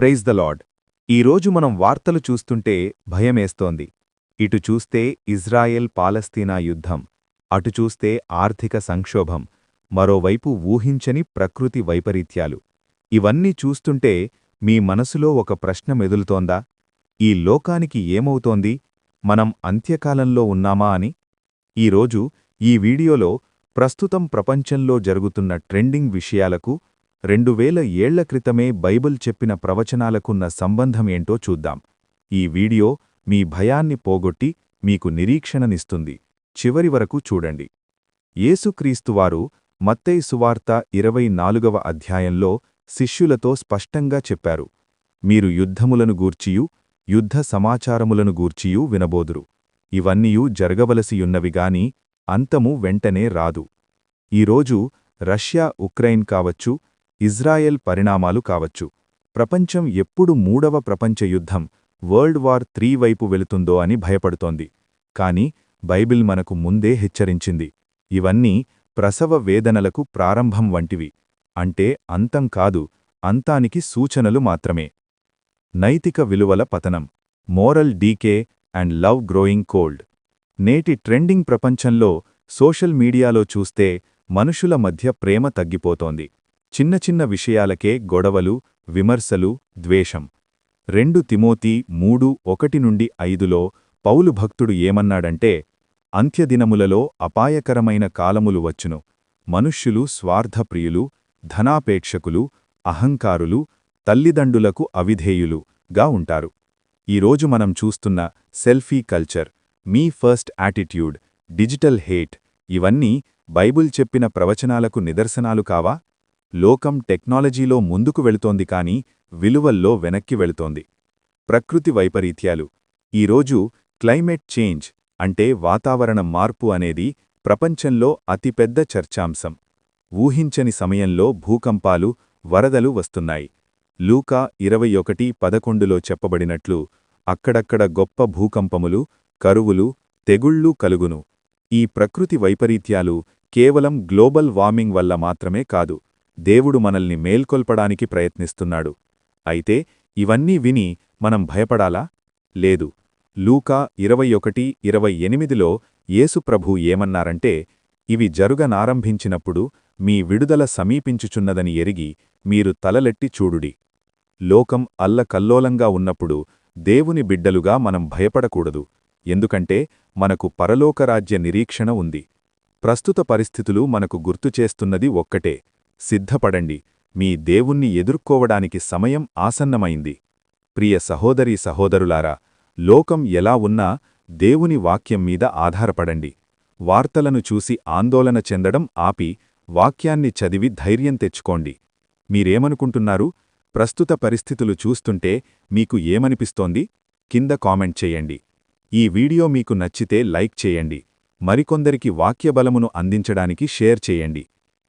Praise the lord ఈరోజు మనం వార్తలు చూస్తుంటే భయమేస్తోంది. ఇటు చూస్తే ఇజ్రాయెల్ పాలస్తీనా యుద్ధం. అటు చూస్తే ఆర్థిక సంక్షోభం. మరోవైపు ఊహించని ప్రకృతి వైపరీత్యాలు. ఇవన్నీ చూస్తుంటే మీ మనసులో ఒక ప్రశ్న మెదులుతోందా? ఈ లోకానికి ఏమవుతోంది? మనం అంత్యకాలంలో ఉన్నామా అని? ఈరోజు ఈ వీడియోలో ప్రస్తుతం ప్రపంచంలో జరుగుతున్న ట్రెండింగ్ విషయాలకు రెండు వేల ఏళ్ళ క్రితమే బైబిల్ చెప్పిన ప్రవచనాలకున్న సంబంధం ఏంటో చూద్దాం. ఈ వీడియో మీ భయాన్ని పోగొట్టి మీకు నిరీక్షణనిస్తుంది. చివరి వరకు చూడండి. యేసుక్రీస్తువారు మత్తై సువార్త ఇరవై నాలుగవ అధ్యాయంలో శిష్యులతో స్పష్టంగా చెప్పారు. మీరు యుద్ధములను గూర్చియు యుద్ధ సమాచారములను గూర్చియూ వినబోదురు. ఇవన్నీయూ జరగవలసియున్నవిగాని అంతము వెంటనే రాదు. ఈరోజు రష్యా ఉక్రెయిన్ కావచ్చు ఇజ్రాయెల్ పరిణామాలు కావచ్చు. ప్రపంచం ఎప్పుడు మూడవ ప్రపంచ యుద్ధం వరల్డ్ వార్ త్రీ వైపు వెళుతుందో అని భయపడుతోంది. కాని బైబిల్ మనకు ముందే హెచ్చరించింది. ఇవన్నీ ప్రసవ వేదనలకు ప్రారంభం వంటివి. అంటే అంతం కాదు అంతానికి సూచనలు మాత్రమే. నైతిక విలువల పతనం moral decay and love growing cold. నేటి ట్రెండింగ్ ప్రపంచంలో సోషల్ మీడియాలో చూస్తే మనుషుల మధ్య ప్రేమ తగ్గిపోతోంది. చిన్న చిన్న విషయాలకే గొడవలు విమర్శలు ద్వేషం. రెండు తిమోతి మూడు ఒకటి నుండి ఐదులో పౌలు భక్తుడు ఏమన్నాడంటే అంత్యదినములలో అపాయకరమైన కాలములు వచ్చును. మనుష్యులు స్వార్థప్రియులు ధనాపేక్షకులు అహంకారులు తల్లిదండ్రులకు అవిధేయులు గా ఉంటారు. ఈరోజు మనం చూస్తున్న selfie culture me first attitude digital hate ఇవన్నీ బైబుల్ చెప్పిన ప్రవచనాలకు నిదర్శనాలు కావా? లోకం టెక్నాలజీలో ముందుకు వెళుతోంది కాని విలువల్లో వెనక్కి వెళుతోంది. ప్రకృతి వైపరీత్యాలు. ఈరోజు క్లైమేట్ చేంజ్ అంటే వాతావరణ మార్పు అనేది ప్రపంచంలో అతిపెద్ద చర్చాంశం. ఊహించని సమయంలో భూకంపాలు వరదలు వస్తున్నాయి. లూకా ఇరవై ఒకటి పదకొండులో చెప్పబడినట్లు అక్కడక్కడ గొప్ప భూకంపములు కరువులు తెగుళ్ళూ కలుగును. ఈ ప్రకృతి వైపరీత్యాలు కేవలం గ్లోబల్ వార్మింగ్ వల్ల మాత్రమే కాదు. దేవుడు మనల్ని మేల్కొల్పడానికి ప్రయత్నిస్తున్నాడు. అయితే ఇవన్నీ విని మనం భయపడాలా? లేదు. లూకా ఇరవై ఒకటి ఇరవై ఎనిమిదిలో యేసుప్రభు ఏమన్నారంటే ఇవి జరుగనారంభించినప్పుడు మీ విడుదల సమీపించుచున్నదని ఎరిగి మీరు తలలెట్టి చూడుడి. లోకం అల్లకల్లోలంగా ఉన్నప్పుడు దేవుని బిడ్డలుగా మనం భయపడకూడదు. ఎందుకంటే మనకు పరలోకరాజ్య నిరీక్షణ ఉంది. ప్రస్తుత పరిస్థితులు మనకు గుర్తుచేస్తున్నది ఒక్కటే. సిద్ధపడండి. మీ దేవుణ్ణి ఎదుర్కోవడానికి సమయం ఆసన్నమైంది. ప్రియ సహోదరీ సహోదరులారా లోకం ఎలా ఉన్నా దేవుని వాక్యం మీద ఆధారపడండి. వార్తలను చూసి ఆందోళన చెందడం ఆపి వాక్యాన్ని చదివి ధైర్యం తెచ్చుకోండి. మీరేమనుకుంటున్నారు? ప్రస్తుత పరిస్థితులు చూస్తుంటే మీకు ఏమనిపిస్తోంది? కింద కామెంట్ చేయండి. ఈ వీడియో మీకు నచ్చితే లైక్ చేయండి. మరికొందరికి వాక్యబలమును అందించడానికి షేర్ చేయండి.